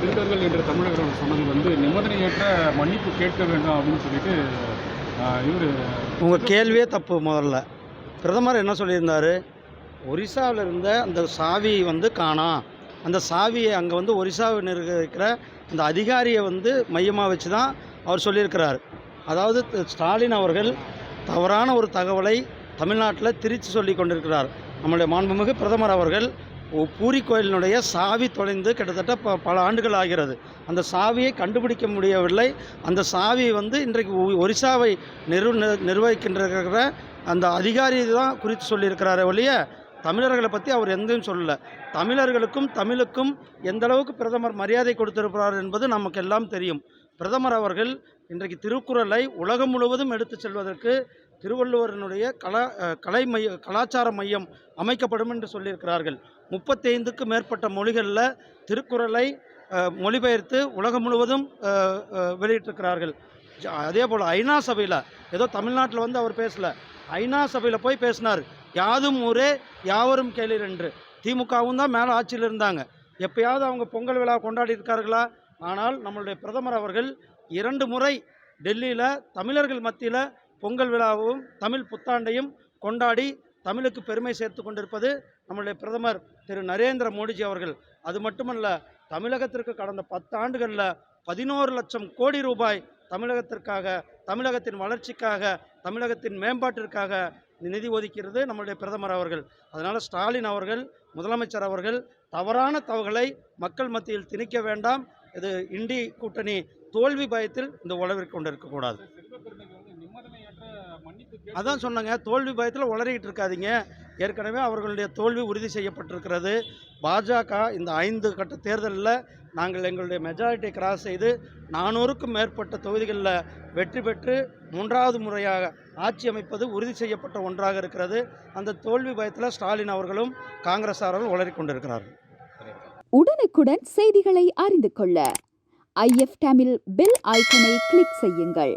திருடர்கள் என்ற தமிழக சொன்னது வந்து நிபந்தனையற்ற மன்னிப்பு கேட்க வேண்டும் அப்படின்னு சொல்லிட்டு இவர் உங்கள் கேள்வியே தப்பு முதல்ல. பிரதமர் என்ன சொல்லியிருந்தார்? ஒரிசாவில் இருந்த அந்த சாவி வந்து காணாம் அந்த சாவியை அங்கே வந்து ஒரிசாவில் இருக்கிற அந்த அதிகாரியை வந்து மையமாக வச்சு தான் அவர் சொல்லியிருக்கிறார். அதாவது ஸ்டாலின் அவர்கள் தவறான ஒரு தகவலை தமிழ்நாட்டில் திரித்து சொல்லி கொண்டிருக்கிறார். நம்முடைய மாண்புமிகு பிரதமர் அவர்கள் பூரி கோயிலினுடைய சாவி தொலைந்து கிட்டத்தட்ட ப பல ஆண்டுகள் ஆகிறது. அந்த சாவியை கண்டுபிடிக்க முடியவில்லை. அந்த சாவி வந்து இன்றைக்கு ஒ- ஒரிசாவை நிர்வ நிர்வகிக்கின்ற அந்த அதிகாரி தான் குறித்து சொல்லியிருக்கிறாரே ஒழிய தமிழர்களை பற்றி அவர் எந்தையும் சொல்லலை. தமிழர்களுக்கும் தமிழுக்கும் எந்த அளவுக்கு பிரதமர் மரியாதை கொடுத்திருக்கிறார் என்பது நமக்கு எல்லாம் தெரியும். பிரதமர் அவர்கள் இன்றைக்கு திருக்குறளை உலகம் முழுவதும் எடுத்து செல்வதற்கு திருவள்ளுவரினுடைய கலா கலை மைய கலாச்சார மையம் அமைக்கப்படும் என்று சொல்லியிருக்கிறார்கள். முப்பத்தைந்துக்கு மேற்பட்ட மொழிகளில் திருக்குறளை மொழிபெயர்த்து உலகம் முழுவதும் வெளியிட்டிருக்கிறார்கள். ஜ- அதே போல் ஐநா சபையில் ஏதோ தமிழ்நாட்டில் வந்து அவர் பேசல. ஐநா சபையில் போய் பேசினார். யாதும் ஊரே யாவரும் கேளீர் என்று. திமுகவும் தான் மேலே ஆட்சியில் இருந்தாங்க. எப்பயாவது அவங்க பொங்கல் விழா கொண்டாடி இருக்கார்களா? ஆனால் நம்மளுடைய பிரதமர் அவர்கள் இரண்டு முறை டெல்லியில் தமிழர்கள் மத்தியில் பொங்கல் விழாவும் தமிழ் புத்தாண்டையும் கொண்டாடி தமிழுக்கு பெருமை சேர்த்து கொண்டிருப்பது நம்மளுடைய பிரதமர் திரு. நரேந்திர மோடிஜி அவர்கள். அது மட்டுமல்ல தமிழகத்திற்கு கடந்த பத்தாண்டுகளில் பதினோரு லட்சம் கோடி ரூபாய் தமிழகத்திற்காக தமிழகத்தின் வளர்ச்சிக்காக தமிழகத்தின் மேம்பாட்டிற்காக நிதி ஒதுக்கிறது நம்மளுடைய பிரதமர் அவர்கள். அதனால் ஸ்டாலின் அவர்கள் முதலமைச்சர் அவர்கள் தவறான தவறுகளை மக்கள் மத்தியில் திணிக்க வேண்டாம். இது இண்டி கூட்டணி தோல்வி பயத்தில் இந்த உழவிற்கு கொண்டு இருக்கக்கூடாது செல்வப்பெருமைக்கு வந்து நிபந்தனையற்ற மன்னிப்பு அதான் சொன்னாங்க தோல்வி பயத்தில் உளறிக்கிட்டு இருக்காதீங்க. ஏற்கனவே அவர்களுடைய தோல்வி உறுதி செய்யப்பட்டிருக்கிறது. பாஜக இந்த ஐந்து கட்ட தேர்தலில் நாங்கள் எங்களுடைய மெஜாரிட்டியை கிராஸ் செய்து நானூறுக்கும் மேற்பட்ட தொகுதிகளில் வெற்றி பெற்று மூன்றாவது முறையாக ஆட்சி அமைப்பது உறுதி செய்யப்பட்ட ஒன்றாக இருக்கிறது. அந்த தோல்வி பயத்தில் ஸ்டாலின் அவர்களும் காங்கிரஸ் அவர்களும் உளறி கொண்டிருக்கிறார்கள். உடனுக்குடன் செய்திகளை அறிந்து கொள்ள ஐஎஃப் தமிழ் பெல் ஐக்கனை கிளிக் செய்யுங்கள்.